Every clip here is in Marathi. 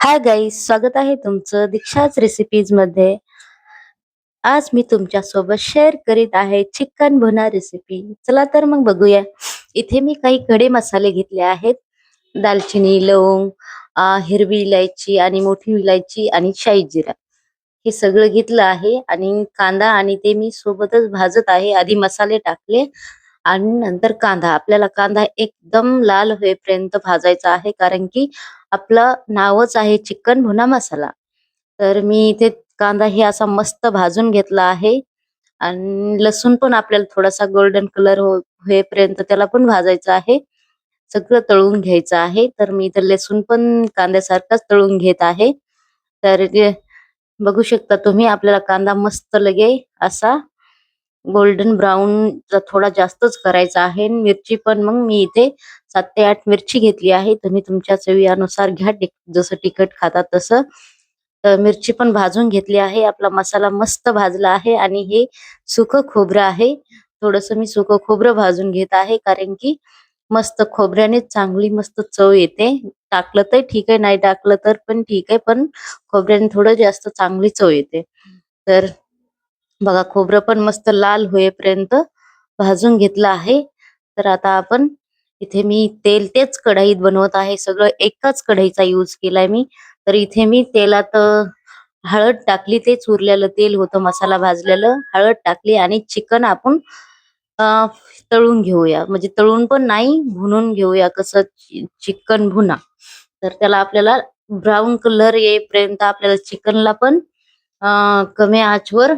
हाय गाईज स्वागत आहे तुमचं दीक्षाच रेसिपीजमध्ये. आज मी तुमच्यासोबत शेअर करीत आहे चिकन भुना रेसिपी चला तर मग बघूया. इथे मी काही खडे मसाले घेतले आहेत. दालचिनी लवंग हिरवी इलायची आणि मोठी इलायची आणि शाही जिरा. हे सगळं घेतलं आहे आणि कांदा आणि ते मी सोबतच भाजत आहे. आधी मसाले टाकले. आणि नंतर कांदा. आपल्याला कांदा एकदम लाल होईपर्यंत भाजायचा आहे कारण की आपलं नावच आहे चिकन भुना मसाला. तर मी इथे कांदा हे असा मस्त भाजून घेतला आहे. आणि लसूण पण आपल्याला थोडासा गोल्डन हो- कलर होईपर्यंत त्याला पण भाजायचं आहे. सगळं तळून घ्यायचं आहे. तर मी इथे लसूण पण कांद्यासारखाच तळून घेत आहे. तर बघू शकता तुम्ही आपल्याला कांदा मस्त लगे असा गोल्डन ब्राऊन थोडा जास्तच करायचा आहे. मिरची पण मग मी इथे सात ते आठ मिरची घेतली आहे. तुम्ही तुमच्या चवीनुसार घ्या. जसं तिखट खाता तसं. तर मिरची पण भाजून घेतली आहे. आपला मसाला मस्त भाजला आहे आणि हे सुकं खोबरं आहे. थोडस मी सुकं खोबरं भाजून घेत आहे कारण की मस्त खोबऱ्याने चांगली मस्त चव येते. टाकलं तर ठीक आहे. नाही टाकलं तर पण ठीक आहे. पण खोबऱ्याने थोडं जास्त चांगली चव येते. तर बघा खोबरं पण मस्त लाल होईपर्यंत भाजून घेतलं आहे. तर आता आपण इथे मी तेल तेच कढईत बनवत आहे. सगळं एकाच कढईचा यूज केलाय मी. तर इथे मी तेलात हळद टाकली तेच उरलेलं तेल होतं मसाला भाजलेलं. हळद टाकली आणि चिकन आपण तळून घेऊया. म्हणजे तळून पण नाही भुनून घेऊया. कसं चिकन भुना. तर त्याला आपल्याला ब्राऊन कलर येईपर्यंत आपल्याला चिकनला पण अ, कमी आचवर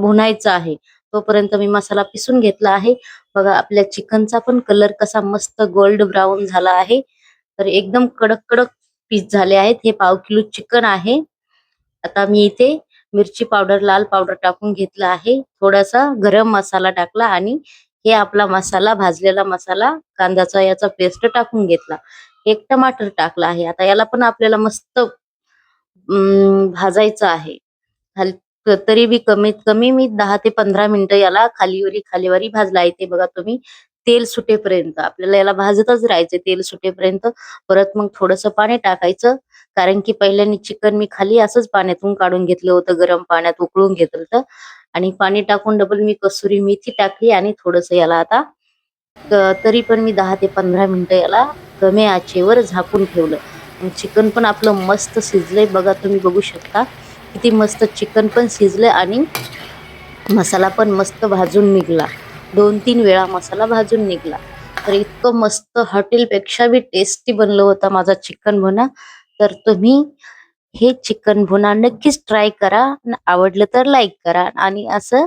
भुनायचं आहे. तोपर्यंत मी मसाला पिसून घेतला आहे. बघा आपल्या चिकनचा पण कलर कसा मस्त गोल्ड ब्राऊन झाला आहे. तर एकदम कडक कडक पीस झाले आहेत. हे पाव किलो चिकन आहे. आता मी इथे मिरची पावडर लाल पावडर टाकून घेतला आहे. थोडासा गरम मसाला टाकला आणि हे आपला मसाला भाजलेला मसाला कांद्याचा याचा पेस्ट टाकून घेतला. एक टमाटर टाकला आहे. आता याला पण आपल्याला मस्त भाजायचं आहे. हल- तरी बी कमीत कमी मी दहा ते पंधरा मिनिटं याला खालीवरी खालीवरी भाजला आहे ते बघा तुम्ही. तेल सुटेपर्यंत आपल्याला याला भाजतच राहायचं तेल सुटेपर्यंत. परत मग थोडंसं पाणी टाकायचं. कारण की पहिल्यानी चिकन मी खाली असंच पाण्यातून काढून घेतलं होतं गरम पाण्यात उकळून घेतलं होतं. आणि पाणी टाकून डबल मी कसुरी मेथी टाकली आणि थोडस याला आता तरी पण मी दहा ते पंधरा मिनिटं याला कमी आचेवर झाकून ठेवलं. चिकन पण आपलं मस्त शिजलंय बघा तुम्ही बघू शकता. किती मस्त चिकन पण शिजलं आणि मसाला पण मस्त भाजून निघला. दोन तीन वेळा मसाला भाजून निघला. तर इतकं मस्त हॉटेलपेक्षा बी टेस्टी बनलं होतं माझा चिकन भुना. तर तुम्ही हे चिकन भुना नक्कीच ट्राय करा. आवडलं तर लाईक करा आणि असं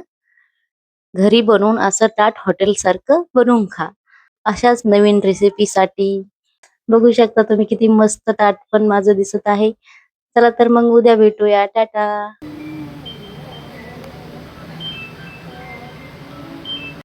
घरी बनवून असं टाट हॉटेलसारखं बनवून खा. अशाच नवीन रेसिपीसाठी बघू शकता तुम्ही किती मस्त ताट पण माझं दिसत आहे. चला तर मग उद्या भेटूया. टाटा.